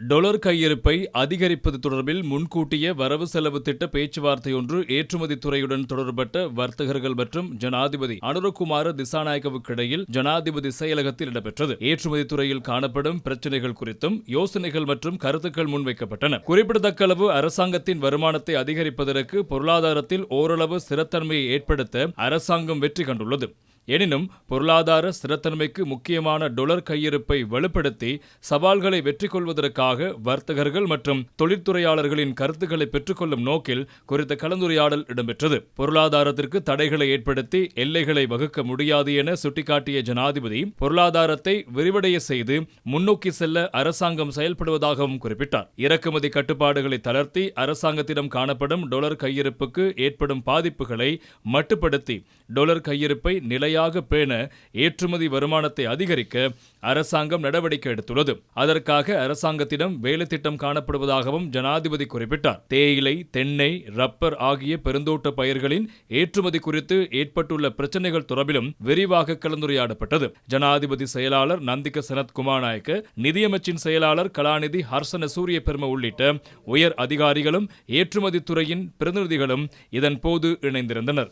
Dollar கையிருப்பை அதிகரிப்பது தொடர்பில் முன்கூட்டிய வரவு செலவு திட்ட பேச்சுவார்த்தையொன்று ஏற்றுமதி துறையுடன் தொடர்பட்ட வர்த்தகர்கள் மற்றும் ஜனாதிபதி அனுரகுமார திசாநாயகவுக்கு இடையில் ஜனாதிபதி செயலகத்தில் இடம்பெற்றது. ஏற்றுமதி துறையில் காணப்படும் பிரச்சினைகள் குறித்தும் யோசனைகள் மற்றும் கருத்துக்கள் முன்வைக்கப்பட்டன. குறிப்பிடத்தக்க அளவு அரசாங்கத்தின் வருமானத்தை அதிகரிப்பதற்கு பொருளாதாரத்தில் ஓரளவு ஸ்திரத்தன்மையை ஏற்படுத்த அரசாங்கம் வெற்றி கண்டுள்ளது. எனினும் பொருளாதார ஸ்திரத்தன்மைக்கு முக்கியமான டொலர் கையிருப்பை வலுப்படுத்தி சவால்களை வெற்றி கொள்வதற்காக வர்த்தகர்கள் மற்றும் தொழிற்துறையாளர்களின் கருத்துக்களை பெற்றுக்கொள்ளும் நோக்கில் குறித்த கலந்துரையாடல் இடம்பெற்றது. பொருளாதாரத்திற்கு தடைகளை ஏற்படுத்தி எல்லைகளை வகுக்க முடியாது என சுட்டிக்காட்டிய ஜனாதிபதி பொருளாதாரத்தை விரிவடைய செய்து முன்னோக்கி செல்ல அரசாங்கம் செயல்படுவதாகவும் குறிப்பிட்டார். இறக்குமதி கட்டுப்பாடுகளை தளர்த்தி அரசாங்கத்திடம் காணப்படும் டொலர் கையிருப்புக்கு ஏற்படும் பாதிப்புகளை மட்டுப்படுத்தி டொலர் கையிருப்பை நிலையாக பேண ஏற்றுமதி வருமானத்தை அதிகரிக்க அரசாங்கம் நடவடிக்கை எடுத்துள்ளது. அதற்காக அரசாங்கத்திடம் வேலை திட்டம் காணப்படுவதாகவும் ஜனாதிபதி குறிப்பிட்டார். தேயிலை தென்னை ரப்பர் ஆகிய பெருந்தோட்ட பயிர்களின் ஏற்றுமதி குறித்து ஏற்பட்டுள்ள பிரச்சினைகள் தொடர்பிலும் விரிவாக கலந்துரையாடப்பட்டது. ஜனாதிபதி செயலாளர் நந்திக சனத் குமாநாயக்க நிதியமைச்சின் செயலாளர் கலாநிதி ஹர்சன சூரிய பெரும உள்ளிட்ட உயர் அதிகாரிகளும் ஏற்றுமதி துறையின் பிரதிநிதிகளும் இதன் போது இணைந்திருந்தனர்.